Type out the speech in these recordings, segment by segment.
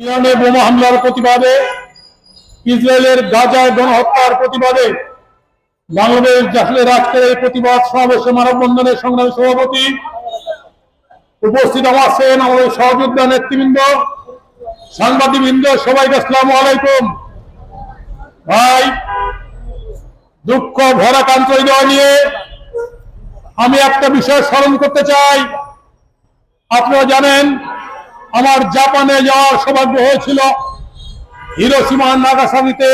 ইরানে বোমা হামলার প্রতিবাদে ইসরায়েলের গাজায় গণহত্যার প্রতিবাদে বাংলাদেশ জাতীয় আজকের এই প্রতিবাদ সমাবেশে মানববন্ধনের সংগ্রামী সভাপতি উপস্থিত আছেন আমাদের সহযোদ্ধা নেতৃবৃন্দ, সাংবাদিকবৃন্দ, সবাইকে আসসালামু আলাইকুম। ভাই, দুঃখ ভরা কান্ত হৃদয় নিয়ে আমি একটা বিষয় স্মরণ করতে চাই। আপনারা জানেন আমার জাপানে যাওয়ার সৌভাগ্য হয়েছিল। হিরোসীমা নাগাসাকিতে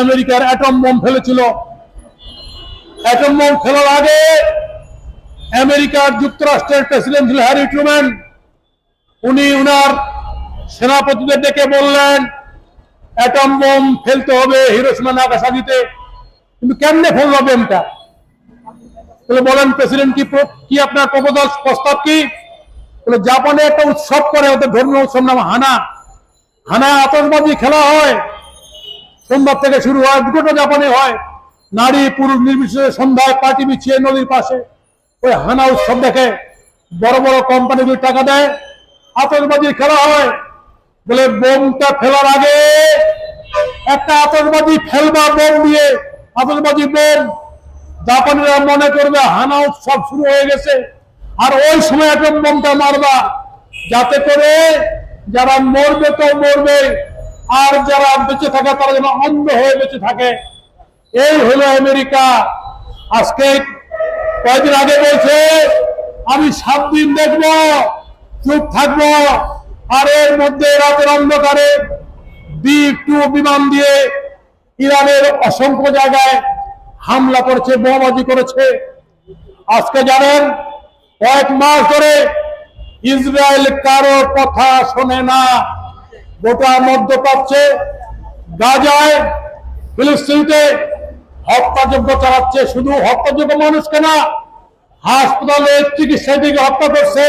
আমেরিকার অ্যাটম বোম ফেলেছিল। অ্যাটম বোম ফেলার আগে আমেরিকার যুক্তরাষ্ট্রের প্রেসিডেন্ট ছিল হ্যারি ট্রুম্যান। উনি উনার সেনাপতিদের ডেকে বললেন, অ্যাটম বোম ফেলতে হবে হিরোসীমা নাগাসাকিতে। কিন্তু কেমনে ফেলল বোমটা? বলেন, প্রেসিডেন্ট কি আপনার প্রপোজাল প্রস্তাব কি? জাপানে একটা উৎসব করে, ওদের ধর্মীয় উৎসব নাম হানা। হানা আতঙ্কবাদী খেলা হয়। সোমবার থেকে শুরু হয় দুটো জাপানে হয়। নারী, পুরুষ নির্বিশেষে সন্ধ্যায় পার্টি বিছিয়ে নদীর পাশে। ওই হানা উৎসব দেখে বড় বড় কোম্পানিগুলো টাকা দেয়। আতঙ্কবাদী খেলা হয়। বলে বোমটা ফেলার আগে একটা আতঙ্কবাদী ফেলবা বোম দিয়ে আতঙ্কবাদী বোম। জাপানিরা মনে করবে হানা উৎসব শুরু হয়ে গেছে। আর ওই সময় একটা বোমটা মারবা। যাতে করে যারা মরবে তো মরবে, আর যারা বেঁচে থাকে তারা যেন অন্ধ হয়ে বেঁচে থাকে। এই হলো আমেরিকা। আজকে কয়েকদিন আগে বলছে, আমি সাত দিন দেখব, চুপ থাকব, আর এর মধ্যে রাতের অন্ধকারে বি টু বিমান দিয়ে ইরানের অসংখ্য জায়গায় হামলা করেছে, বোমাবাজি করেছে। আজকে জানেন কয়েক মাস ধরে ইসরায়েল কারও কথা শোনে না। গোটা মধ্যপ্রাচ্যে, গাজায়, ফিলিস্তিনিতে হত্যাযজ্ঞ চালাচ্ছে। শুধু হত্যাযোগ্য মানুষকে না, হাসপাতালে চিকিৎসা দিকে হত্যা করছে,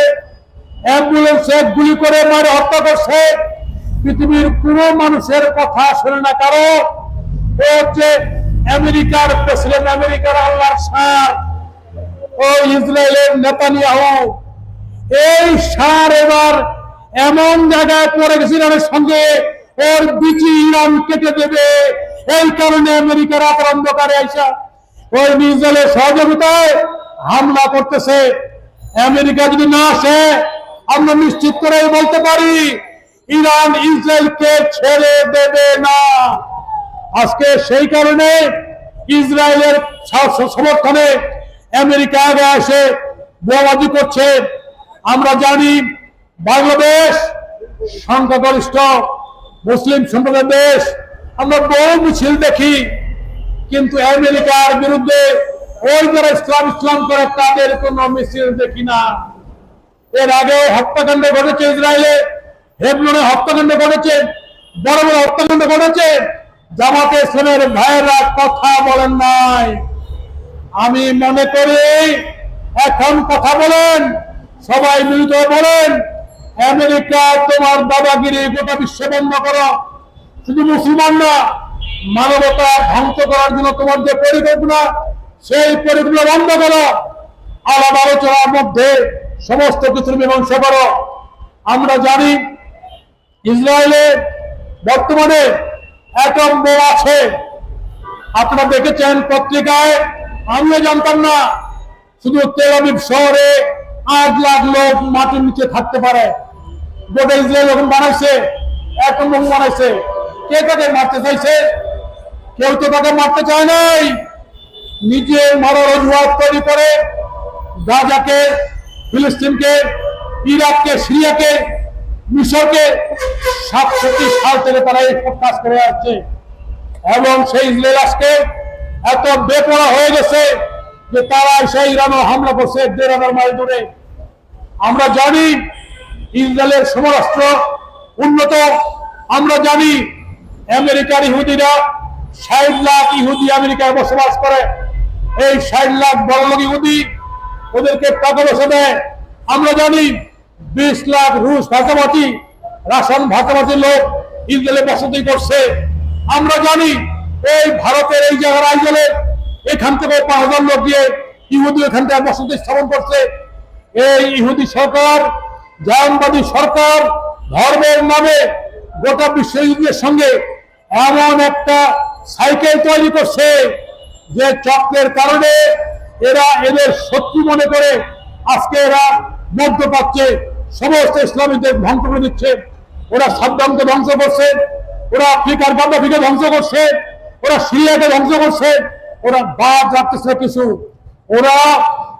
অ্যাম্বুলেন্সে গুলি করে মারে হত্যা করছে। পৃথিবীর কোনো মানুষের কথা শোনে না। কারও হচ্ছে আমেরিকার প্রেসিডেন্ট, আমেরিকার আল্লাহর সার ও ইসরায়েলের নেতানিয়াহু, এই সার এবার এমন জায়গায় পড়ে গেছে ইরানের সঙ্গে ওর বিচি ইরান কেটে দেবে। এই কারণে আমেরিকার অন্ধকারে আইসা ওই ইসরায়েলের সহযোগিতায় হামলা করতেছে। আমেরিকা যদি না আসে, আমরা নিশ্চিত করে বলতে পারি, ইরান ইসরায়েলকে ছেড়ে দেবে না। আজকে সেই কারণে ইসরায়েলের সমর্থনে আমেরিকা আগে আসে, বোমাবাজি করছে। আমরা জানি বাংলাদেশ সংখ্যাগরিষ্ঠ মুসলিম সম্প্রদায়ের দেশ। আমরা বহু মিছিল দেখি, কিন্তু আমেরিকার বিরুদ্ধে ওই যারা ইসলাম ইসলাম করে তাদের কোনো মিছিল দেখি না। এর আগে হত্যাকাণ্ড ঘটেছে ইসরায়েলে হেবলনে হত্যাকাণ্ড ঘটেছে, বড় বড় হত্যাকাণ্ড ঘটেছে। জামাতে ইসলামের ভাইয়েরা কথা বলেন নাই। আমি মনে করি, এখন কথা বলেন, সবাই মিলিত বলেন, আমেরিকা তোমার দাদাগিরি গোটা বিশ্ব বন্ধ করো। শুধু মুসলমান না, মানবতা ধ্বংস করার জন্য তোমার যে পরিকল্পনা, সেই পরিকল্পনা বন্ধ করো। আলাদা আলোচনার মধ্যে সমস্ত কিছুর মীমাংসা করো। আমরা জানি, ইসরায়েলে বর্তমানে অ্যাটম আছে। আপনারা দেখেছেন পত্রিকায় আমিও জানতাম না। শুধু তেল আবিব শহরে আট লাখ লোক মাটির নিচে থাকতে পারে। গোটা ইসরায়েল যখন বানাইছে বোম বানাইছে, কে তাকে মারতে চাইছে? কেউ তো তাকে মারতে চায় নাই। নিজে মারার অজুহাত তৈরি করে গাজাকে, ফিলিস্তিনকে, ইরাককে, সিরিয়াকে, মিশরকে সাতষট্টি সাল থেকে তারা এই কাজ করে আসছে। এবং সেই ইসরায়েল আজকে এত বেপরা হয়ে গেছে যে তারা সেই ইরানও হামলা করছে, দেড় হাজার মাইল দূরে। আমরা জানি ইসরায়েলের সমরাষ্ট্র উন্নত। আমরা জানি আমেরিকার ইহুদিরা ষাট লাখ ইহুদি আমেরিকায় বসবাস করে। এই ষাট লাখ বড় লোক ইহুদি ওদেরকে টাকা পয়সা দেয়। আমরা জানি বিশ লাখ রুশ ভাষাভাষী রাশন ভাষাভাষী লোক ইসরায়েলে বসতি করছে। আমরা জানি এই ভারতের এই জায়গার আইজলে এখান থেকে পাঁচ হাজার লোক দিয়ে ইহুদি এখান থেকে বসতি স্থাপন করছে। এই ইহুদি সরকার, জাহানবাদী সরকার, ধর্মের নামে গোটা বিশ্বযুদ্ধের সঙ্গে এমন একটা সাইকেল তৈরি করছে যে চক্রের কারণে এরা এদের শত্রু মনে করে আজকে এরা মধ্যপ্রাচ্যে সমস্ত ইসলামীদের ধ্বংস করে দিচ্ছে। ওরা সাদ্দামকে ধ্বংস করছে, ওরা আফ্রিকার গাদ্দাফিকে ধ্বংস করছে। ওরা সিরিয়াকে ধ্বংস করছে, ওরা বাদ রাখতেছে কিছু। ওরা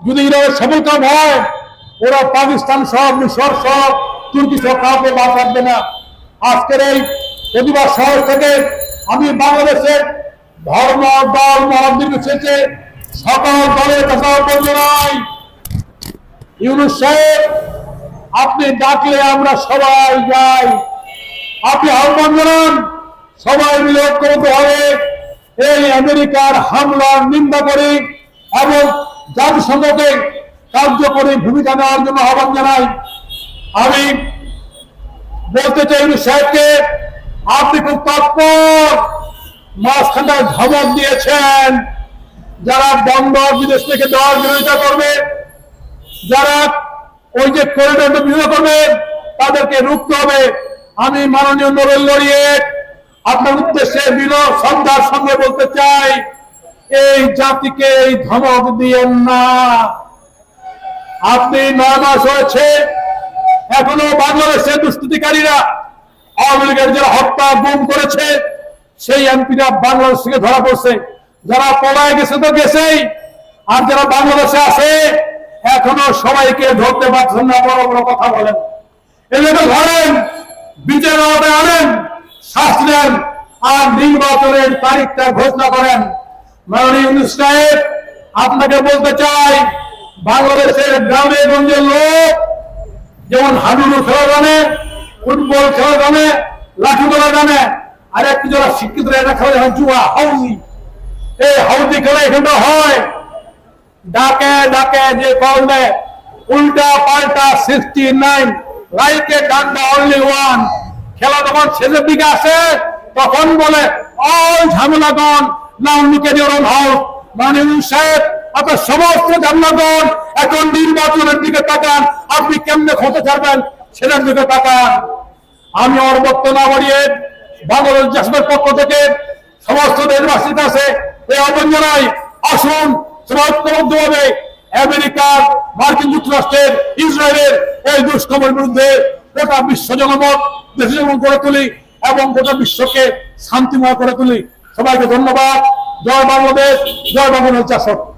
যদি ইরানের সফল কাম হয়, ওরা পাকিস্তান সব, মিশর সব, তুর্কি সব কাউকে বাদ রাখবে না। আজকের এই প্রতিবাদ শহর থেকে আমি বাংলাদেশের ধর্ম, দল মহান নির্বিশেষে সকল দলের কথা বলব নাই ইউনুস সাহেব, আপনি ডাকলে আমরা সবাই যাই। আপনি আহ্বান জানান, সবাই মিলে ঐক্যবদ্ধ হবে এই আমেরিকার হামলার নিন্দা করি এবং জাতিসংঘকে কার্যকরী ভূমিকা নেওয়ার জন্য আহ্বান জানাই। আমি বলতে চাই সাহেবকে, আপনি খুব তৎপর মাঝখানটায় ধমক দিয়েছেন। যারা বন্দর বিদেশ থেকে দেওয়ার বিরোধিতা করবে, যারা ওই যে করিডোরটা বিরোধিতা করবে, তাদেরকে রুখতে হবে। আমি মাননীয় নোবেল লড়িয়েট আপনার উদ্দেশ্যে বিনোদ সন্ধ্যার সঙ্গে বলতে চাই, এই জাতিকে এই ধমক দিয়েন না। আপনি নয় মাস হয়েছে এখনও বাংলাদেশের দুষ্কৃতিকারীরা আওয়ামী লীগের যারা হত্যা, গুম করেছে, সেই এমপিরা বাংলাদেশ থেকে ধরা পড়ছে। যারা পলায় গেছে তো গেছেই, আর যারা বাংলাদেশে আছে, এখনও সবাইকে ধরতে পারছেন না, বড় বড় কথা বলেন। এদেরকে ধরেন, বিচার আনেন দেন আর নির্বাচনের তারিখটা ঘোষণা করেন। মাননীয় ইউনুস সাহেব, আপনাকে বলতে চাই, বাংলাদেশের গ্রামে গঞ্জের লোক, যেমন হাডুডু খেলা জানে ফুটবল খেলা জানে লাঠি তোলা জানে আর একটু যারা শিক্ষিত এটা খেলা জানে জুয়া হাউজি। এই হাউজি খেলা এখানটা হয়। ডাকে ডাকে যে কল উল্টা পাল্টা সিক্সটি নাইন লাইকে ডান্ডা অনলি ওয়ান খেলা যখন শেষের দিকে আসে, তখন বলে অল ঝামেলাগণ না অন্যকে নিয়রণ হাউস মানে সাহেব আপনার সমস্ত ঝামেলাগণ এখন নির্বাচনের দিকে তাকান, আপনি কেমনে ক্ষমতা ছাড়বেন? সেটার দিকে তাকান। আমি অর্বত্য না বাড়িয়ে বাংলাদেশ জাসমের পক্ষ থেকে সমস্ত দেশবাসীর কাছে এই আহ্বান জানাই, আসুন সমাজবদ্ধ আমেরিকার মার্কিন যুক্তরাষ্ট্রের, ইসরায়েলের এই দুষ্কর্মের বিরুদ্ধে গোটা বিশ্ব জনমত, দেশ যেমন করে তুলি এবং গোটা বিশ্বকে শান্তিময় করে তুলি। সবাইকে ধন্যবাদ। জয় বাংলাদেশ জয় বাংলাদেশ চাষক